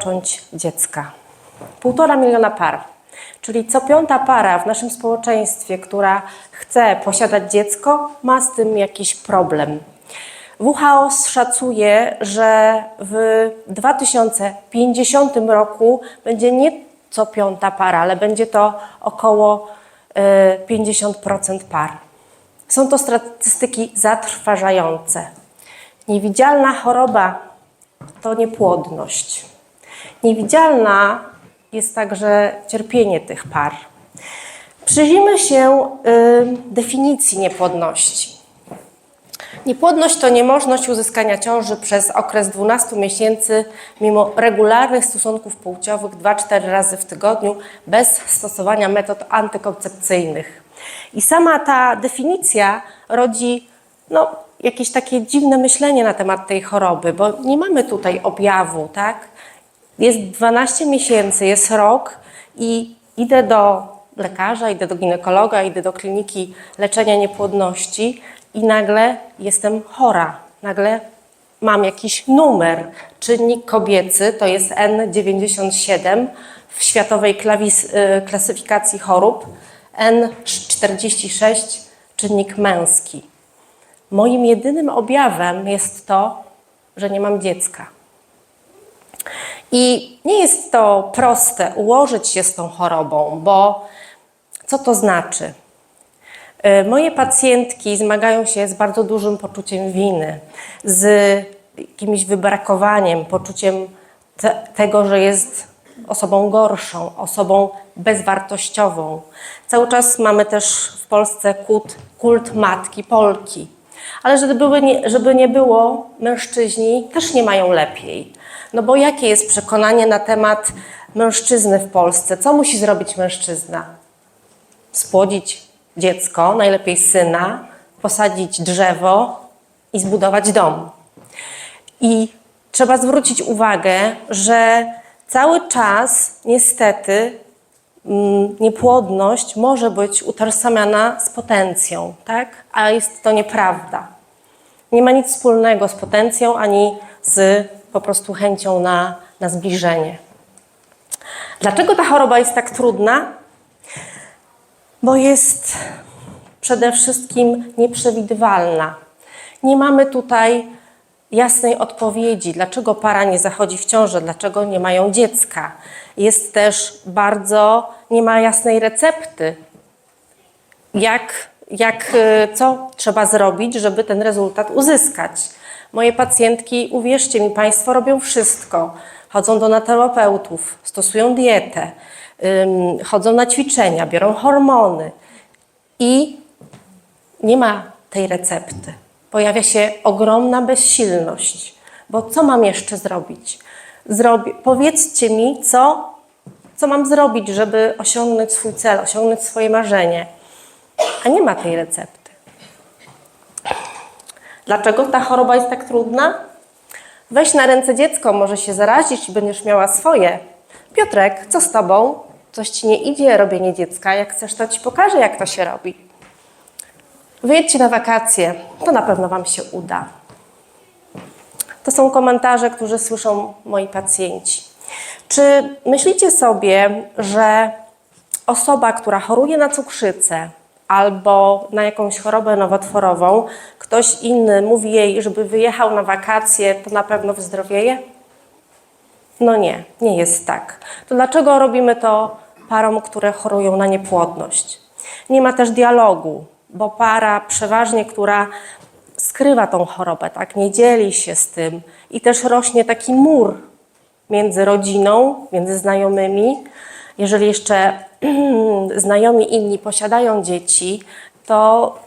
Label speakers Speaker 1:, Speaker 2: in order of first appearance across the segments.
Speaker 1: począć dziecka. Półtora miliona par, czyli co piąta para w naszym społeczeństwie, która chce posiadać dziecko, ma z tym jakiś problem. WHO szacuje, że w 2050 roku będzie nie co piąta para, ale będzie to około e, 50% par. Są to statystyki zatrważające. Niewidzialna choroba to niepłodność. Niewidzialna jest także cierpienie tych par. Przyjrzyjmy się y, definicji niepłodności. Niepłodność to niemożność uzyskania ciąży przez okres 12 miesięcy mimo regularnych stosunków płciowych 2-4 razy w tygodniu bez stosowania metod antykoncepcyjnych. I sama ta definicja rodzi no, jakieś takie dziwne myślenie na temat tej choroby, bo nie mamy tutaj objawu, tak? Jest 12 miesięcy, jest rok i idę do lekarza, idę do ginekologa, idę do kliniki leczenia niepłodności i nagle jestem chora. Nagle mam jakiś numer. Czynnik kobiecy to jest N97 w światowej y, klasyfikacji chorób, N46 czynnik męski. Moim jedynym objawem jest to, że nie mam dziecka. I nie jest to proste ułożyć się z tą chorobą, bo co to znaczy? Y, Moje pacjentki zmagają się z bardzo dużym poczuciem winy, z jakimś wybrakowaniem, poczuciem te, tego, że jest osobą gorszą, osobą bezwartościową. Cały czas mamy też w Polsce kult, kult matki Polki. Ale żeby, były żeby nie było, mężczyźni też nie mają lepiej. No bo jakie jest przekonanie na temat mężczyzny w Polsce? Co musi zrobić mężczyzna? spłodzić dziecko, najlepiej syna, posadzić drzewo i zbudować dom. I trzeba zwrócić uwagę, że cały czas niestety mm, niepłodność może być utożsamiana z potencją, tak? A jest to nieprawda. Nie ma nic wspólnego z potencją ani z po prostu chęcią na, na zbliżenie. Dlaczego ta choroba jest tak trudna? bo jest przede wszystkim nieprzewidywalna. Nie mamy tutaj jasnej odpowiedzi, dlaczego para nie zachodzi w ciążę, dlaczego nie mają dziecka. Jest też bardzo, nie ma jasnej recepty, jak, jak, y, co trzeba zrobić, żeby ten rezultat uzyskać. Moje pacjentki, uwierzcie mi Państwo, robią wszystko. Chodzą do naterapeutów, stosują dietę, chodzą na ćwiczenia, biorą hormony i nie ma tej recepty. Pojawia się ogromna bezsilność, bo co mam jeszcze zrobić? Zrobi, powiedzcie mi, co, co mam zrobić, żeby osiągnąć swój cel, osiągnąć swoje marzenie. A nie ma tej recepty. Dlaczego ta choroba jest tak trudna? Weź na ręce dziecko, może się zarazić i będziesz miała swoje. Piotrek, co z tobą? Coś ci nie idzie, robienie dziecka. Jak chcesz, to ci pokażę, jak to się robi. Wyjedźcie na wakacje, to na pewno wam się uda. To są komentarze, które słyszą moi pacjenci. Czy myślicie sobie, że osoba, która choruje na cukrzycę albo na jakąś chorobę nowotworową, ktoś inny mówi jej, żeby wyjechał na wakacje, to na pewno wyzdrowieje? No nie, nie jest tak. To dlaczego robimy to parom, które chorują na niepłodność? Nie ma też dialogu, bo para przeważnie, która skrywa tą chorobę, tak, nie dzieli się z tym i też rośnie taki mur między rodziną, między znajomymi. Jeżeli jeszcze znajomi inni posiadają dzieci, to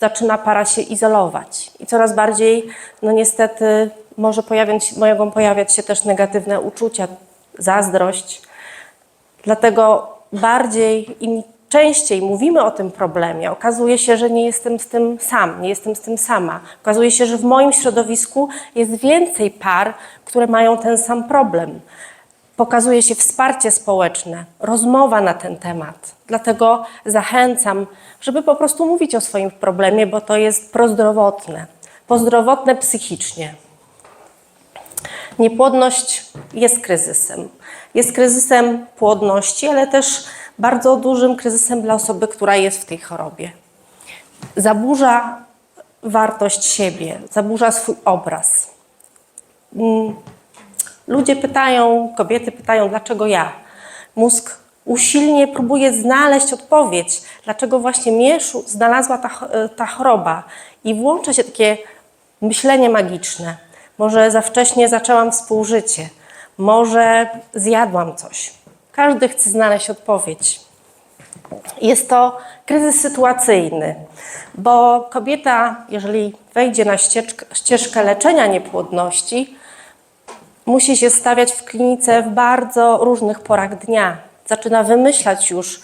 Speaker 1: zaczyna para się izolować i coraz bardziej, no niestety, może pojawiać, mogą pojawiać się też negatywne uczucia, zazdrość. Dlatego bardziej im częściej mówimy o tym problemie, okazuje się, że nie jestem z tym sam, nie jestem z tym sama. Okazuje się, że w moim środowisku jest więcej par, które mają ten sam problem. Pokazuje się wsparcie społeczne, rozmowa na ten temat. Dlatego zachęcam, żeby po prostu mówić o swoim problemie, bo to jest prozdrowotne, prozdrowotne psychicznie. Niepłodność jest kryzysem. Jest kryzysem płodności, ale też bardzo dużym kryzysem dla osoby, która jest w tej chorobie. Zaburza wartość siebie, zaburza swój obraz. Ludzie pytają, kobiety pytają, dlaczego ja? Mózg usilnie próbuje znaleźć odpowiedź, dlaczego właśnie mnie znalazła ta, ta choroba. I włącza się takie myślenie magiczne. Może za wcześnie zaczęłam współżycie, może zjadłam coś. Każdy chce znaleźć odpowiedź. Jest to kryzys sytuacyjny, bo kobieta, jeżeli wejdzie na ścieżkę, ścieżkę leczenia niepłodności, musi się stawiać w klinice w bardzo różnych porach dnia. Zaczyna wymyślać już,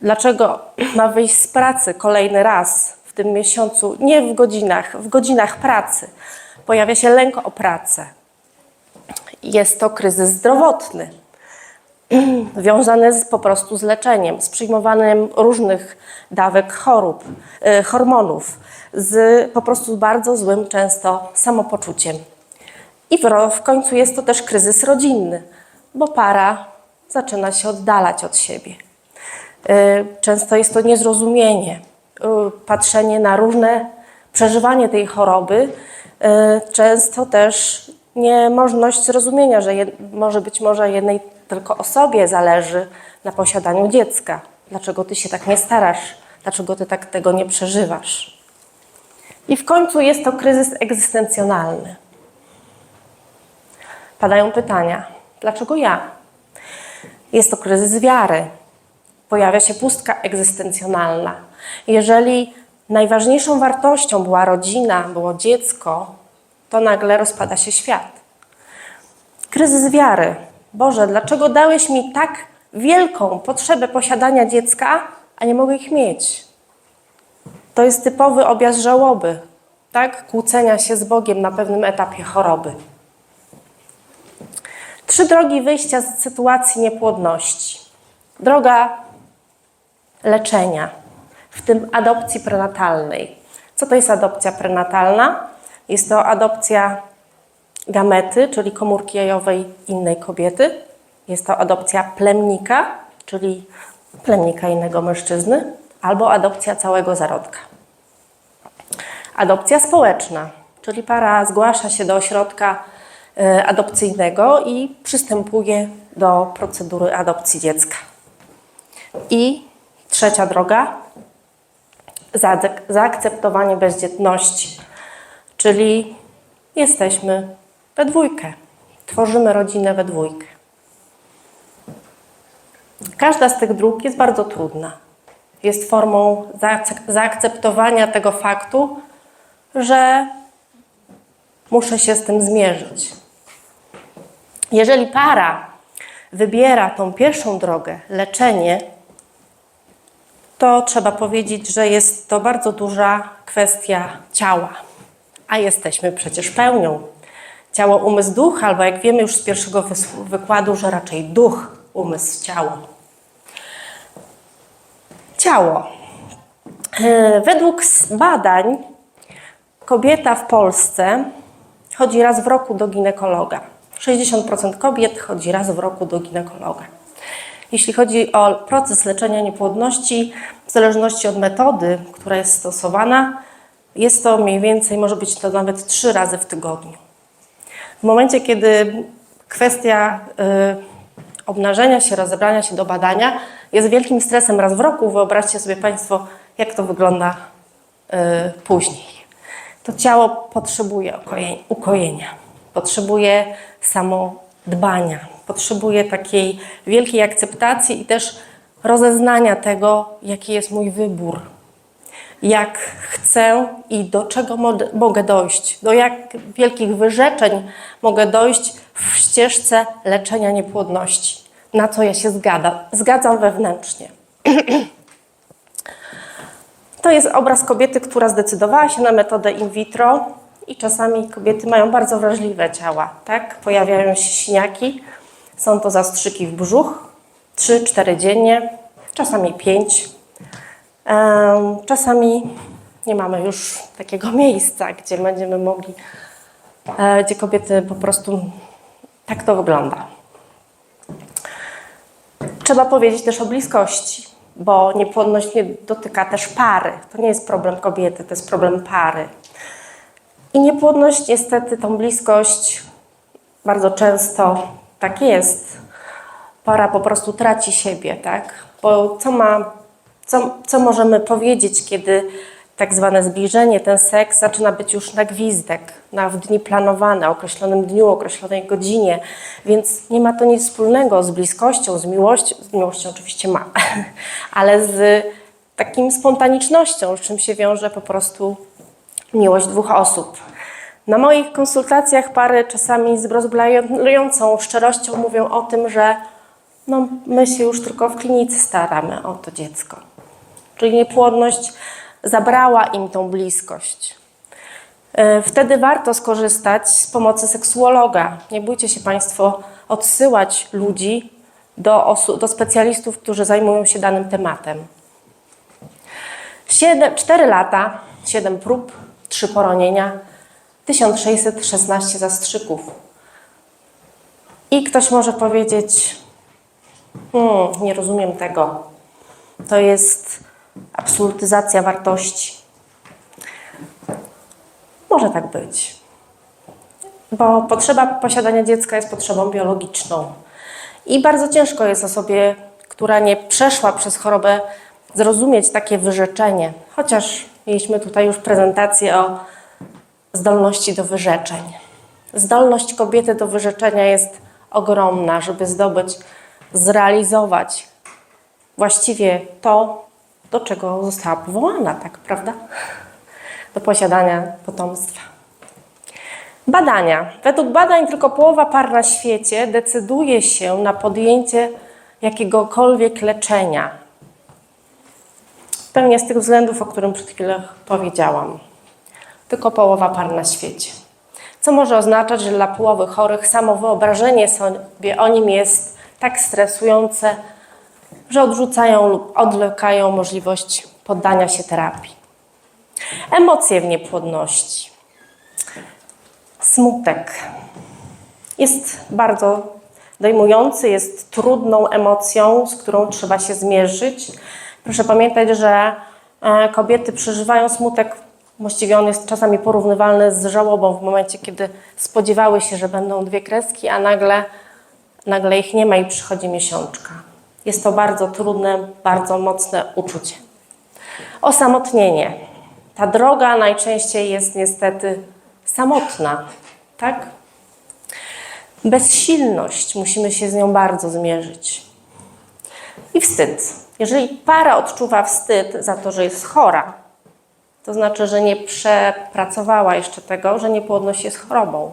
Speaker 1: dlaczego ma wyjść z pracy kolejny raz w tym miesiącu, nie w godzinach, w godzinach pracy. Pojawia się lęk o pracę. Jest to kryzys zdrowotny wiązane z, po prostu z leczeniem, z przyjmowaniem różnych dawek chorób, y, hormonów, z po prostu bardzo złym często samopoczuciem. I w, końcu jest to też kryzys rodzinny, bo para zaczyna się oddalać od siebie. Y, Często jest to niezrozumienie, y, patrzenie na różne, przeżywanie tej choroby, y, często też niemożność zrozumienia, że może być może jednej tylko osobie zależy na posiadaniu dziecka. Dlaczego ty się tak nie starasz? Dlaczego ty tak tego nie przeżywasz? I w końcu jest to kryzys egzystencjonalny. Padają pytania: dlaczego ja? Jest to kryzys wiary. Pojawia się pustka egzystencjonalna. Jeżeli najważniejszą wartością była rodzina, było dziecko, to nagle rozpada się świat. Kryzys wiary. Boże, dlaczego dałeś mi tak wielką potrzebę posiadania dziecka, a nie mogę ich mieć? To jest typowy objaw żałoby, tak? Kłócenia się z Bogiem na pewnym etapie choroby. Trzy drogi wyjścia z sytuacji niepłodności. Droga leczenia, w tym adopcji prenatalnej. Co to jest adopcja prenatalna? Jest to adopcja gamety, czyli komórki jajowej innej kobiety. Jest to adopcja plemnika, czyli plemnika innego mężczyzny, albo adopcja całego zarodka. Adopcja społeczna, czyli para zgłasza się do ośrodka adopcyjnego i przystępuje do procedury adopcji dziecka. I trzecia droga, zaak- zaakceptowanie bezdzietności, czyli jesteśmy we dwójkę, tworzymy rodzinę we dwójkę. Każda z tych dróg jest bardzo trudna. Jest formą zaak- zaakceptowania tego faktu, że muszę się z tym zmierzyć. Jeżeli para wybiera tą pierwszą drogę, leczenie, to trzeba powiedzieć, że jest to bardzo duża kwestia ciała, a jesteśmy przecież pełnią. Ciało, umysł, duch, albo jak wiemy już z pierwszego wykładu, że raczej duch, umysł, ciało. Ciało. E, Według badań kobieta w Polsce chodzi raz w roku do ginekologa. 60% kobiet chodzi raz w roku do ginekologa. Jeśli chodzi o proces leczenia niepłodności, w zależności od metody, która jest stosowana, jest to mniej więcej, może być to nawet trzy razy w tygodniu. W momencie, kiedy kwestia y, obnażenia się, rozebrania się do badania jest wielkim stresem raz w roku, wyobraźcie sobie Państwo, jak to wygląda y, później. To ciało potrzebuje ukoje- ukojenia, potrzebuje samodbania, potrzebuje takiej wielkiej akceptacji i też rozeznania tego, jaki jest mój wybór, jak chcę i do czego mogę dojść, do jak wielkich wyrzeczeń mogę dojść w ścieżce leczenia niepłodności, na co ja się zgadzam, zgadzam wewnętrznie. To jest obraz kobiety, która zdecydowała się na metodę in vitro i czasami kobiety mają bardzo wrażliwe ciała, tak? Pojawiają się siniaki, są to zastrzyki w brzuch, 3-4 dziennie, czasami 5. Em, Czasami nie mamy już takiego miejsca, gdzie będziemy mogli, e, gdzie kobiety po prostu Tak to wygląda. Trzeba powiedzieć też o bliskości, bo niepłodność nie dotyka też pary. To nie jest problem kobiety, to jest problem pary. I niepłodność, niestety, tą bliskość bardzo często tak jest. Para po prostu traci siebie, tak? Bo co ma, co, co możemy powiedzieć, kiedy tak zwane zbliżenie, ten seks zaczyna być już na gwizdek, na w dni planowane, określonym dniu, określonej godzinie, więc nie ma to nic wspólnego z bliskością, z miłością, z miłością oczywiście ma, ale z takim spontanicznością, z czym się wiąże po prostu miłość dwóch osób. Na moich konsultacjach pary czasami z rozbrajającą szczerością mówią o tym, że no, my się już tylko w klinice staramy o to dziecko. Czyli niepłodność zabrała im tą bliskość. E, Wtedy warto skorzystać z pomocy seksuologa. Nie bójcie się Państwo odsyłać ludzi do, do specjalistów, którzy zajmują się danym tematem. 7, 4 lata, 7 prób, 3 poronienia, 1616 zastrzyków. I ktoś może powiedzieć: hmm, Nie rozumiem tego. To jest absolutyzacja wartości. Może tak być. Bo potrzeba posiadania dziecka jest potrzebą biologiczną. I bardzo ciężko jest osobie, która nie przeszła przez chorobę, zrozumieć takie wyrzeczenie. Chociaż mieliśmy tutaj już prezentację o zdolności do wyrzeczeń. Zdolność kobiety do wyrzeczenia jest ogromna, żeby zdobyć, zrealizować właściwie to, do czego została powołana, tak, prawda? Do posiadania potomstwa. Badania. Według badań tylko połowa par na świecie decyduje się na podjęcie jakiegokolwiek leczenia. Pewnie z tych względów, o którym przed chwilą powiedziałam. Tylko połowa par na świecie. Co może oznaczać, że dla połowy chorych samo wyobrażenie sobie o nim jest tak stresujące, że odrzucają lub odlekają możliwość poddania się terapii. Emocje w niepłodności. Smutek jest bardzo dojmujący, jest trudną emocją, z którą trzeba się zmierzyć. Proszę pamiętać, że e, kobiety przeżywają smutek, właściwie on jest czasami porównywalny z żałobą w momencie, kiedy spodziewały się, że będą dwie kreski, a nagle, nagle ich nie ma i przychodzi miesiączka. Jest to bardzo trudne, bardzo mocne uczucie. Osamotnienie. Ta droga najczęściej jest niestety samotna, tak? Bezsilność, musimy się z nią bardzo zmierzyć. I wstyd. Jeżeli para odczuwa wstyd za to, że jest chora, to znaczy, że nie przepracowała jeszcze tego, że niepłodność jest chorobą.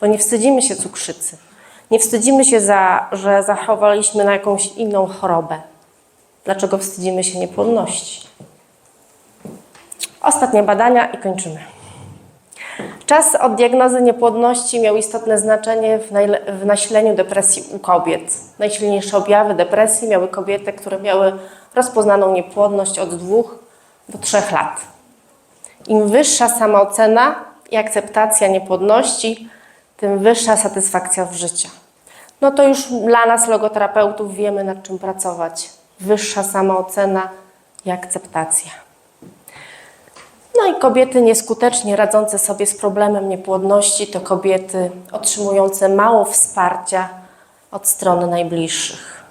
Speaker 1: Bo nie wstydzimy się cukrzycy. Nie wstydzimy się, za, że zachowaliśmy na jakąś inną chorobę. Dlaczego wstydzimy się niepłodności? Ostatnie badania i kończymy. Czas od diagnozy niepłodności miał istotne znaczenie w, w nasileniu depresji u kobiet. Najsilniejsze objawy depresji miały kobiety, które miały rozpoznaną niepłodność od dwóch do trzech lat. Im wyższa samoocena i akceptacja niepłodności, tym wyższa satysfakcja w życiu. No to już dla nas, logoterapeutów, wiemy nad czym pracować. Wyższa samoocena i akceptacja. No i kobiety nieskutecznie radzące sobie z problemem niepłodności to kobiety otrzymujące mało wsparcia od strony najbliższych.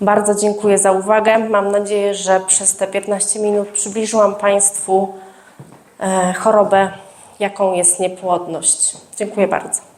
Speaker 1: Bardzo dziękuję za uwagę. Mam nadzieję, że przez te 15 minut przybliżyłam Państwu e, chorobę, jaką jest niepłodność. Dziękuję bardzo.